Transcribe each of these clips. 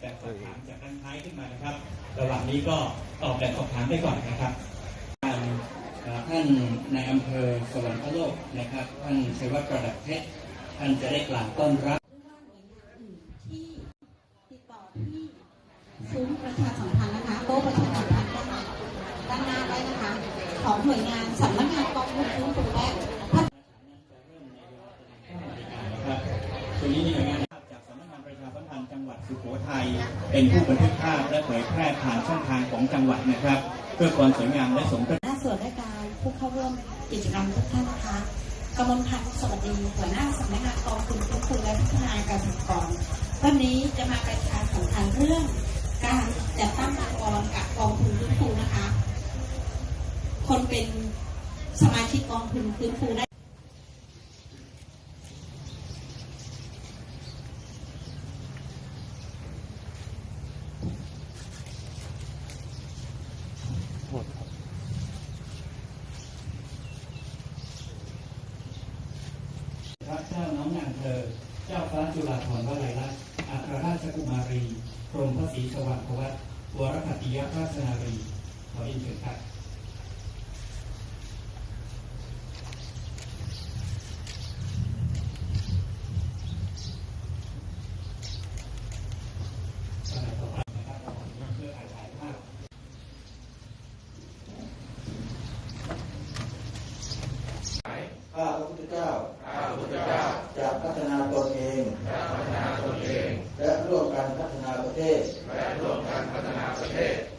แบบสอบถามจากด้านท้ายขึ้นมานะครับ ระหว่างนี้ก็ตอบแบบสอบถามไปก่อนนะครับทางเอ่อท่านในายอำเภอสวรรคโลกนะครับ ท่านชัยวัฒน์ประดับเพชรท่านจะได้กล่าวต้อนรับหรือว่าหน่วยงานอื่นที่ติดต่อที่ซุ้มประชาสัมพันธ์นะคะโต๊ะประชาสัมพันธ์ด้านด้านหน้าได้นะคะของหน่วยงานสำนักงานกองทุนฟื้นฟูและพัฒ สุโขทัยเป็นผู้บันทึกภาพและเผยแพร่ผ่านช่องทางของจังหวัดนะครับ เพื่อความสวยงามและสมพระหน้าส่วนราชการผู้เข้าร่วมกิจกรรมทุกท่านนะคะกำมลพันธ์สวัสดีหัวหน้าสำนักงานกองทุนฟื้นฟูและพัฒนาเกษตรกรวันนี้จะมาประชาสัมพันธ์เรื่อง การจัดตั้งองค์กรกับกองทุนฟื้นฟูนะคะ คนเป็นสมาชิกกองทุนฟื้นฟูได้ พระเจ้าน้องนางเธอ เจ้าฟ้าจุฬาภรณ์วลัยลักษณ์อัครราชกุมารีกรมพระศรีสว่างควัตวรพัติยราชนารี ขอเรียนเชิญครับ สมัยต่อไปนะครับเราขออนุญาตเพื่อถ่ายถ่ายภาพ ข้าพระพุทธเจ้า จะพัฒนาตนเอง และร่วมกันพัฒนาประเทศ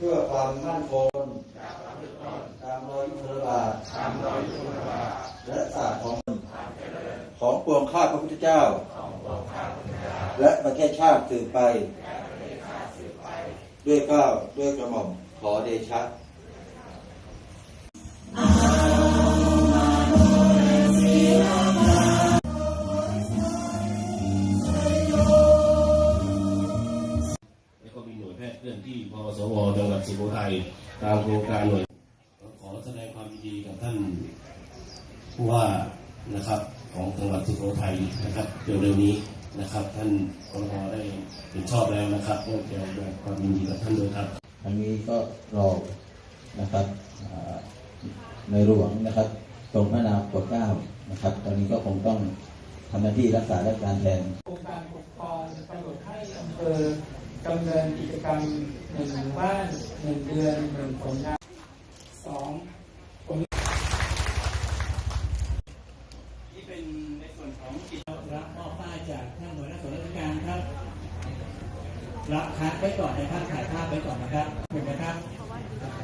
เพื่อความมั่นคงตามรอยยุทธบาทและศาสตร์ของของปวงข้าพระพุทธเจ้า และประเทศชาติสืบไป ด้วยเกล้าด้วยกระหม่อมขอเดชะ พทย์เคลื่อนที่พสวจังหวัดสุโขทัยตามโครงการหน่วยขอแสดงความยินดีกับท่านผู้ว่านะครับของจังหวัดสุโขทัยนะครับเร็วๆนี้นะครับ ท่านกรทได้เห็นชอบแล้วนะครับก็จะแสดงความยินดีกับท่านด้วยครับอันนี้ก็รอนะครับอ่าในหลวงนะครับทรงพระนามโปรดเกล้านะครับ ตอนนี้ก็คงต้องทำหน้าที่รักษาราชการแทนโครงการปกครองกำหนดให้อำเภอ ดำเนินกิจกรรมหนึ่งหมู่บ้านหนึ่งเดือนหนึ่งผลงานสองนี่เป็นในส่วนของกิจรับมอบป้ายจากท่านหัวหน้าส่วนราชการครับรับคัดไว้ก่อนนะครับถ่ายภาพไว้ก่อนนะครับเห็นไหมครับ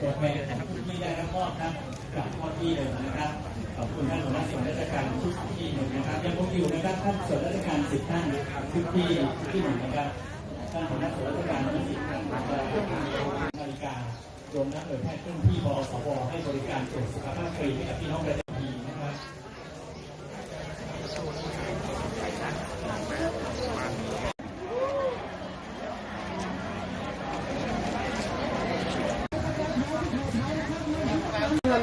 ตัวแทนของผู้ที่ได้รับมอบครับกลับมอบที่เลยนะครับขอบคุณท่านหัวหน้าส่วนราชการทุกที่หนึ่งนะครับยังคงอยู่นะครับท่านส่วนราชการสิบท่านทุกที่ทุกที่หนึ่งนะครับ ด้านหัวหน้าส่วนราชการที่สิบเครื่องมาอนาฬิการวมทั้งหน่วยแพทย์เครื่องที่บอสบให้บริการตรวจสุขภาพฟรีให้กับพี่น้องประชาชนนะครับ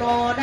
โลไ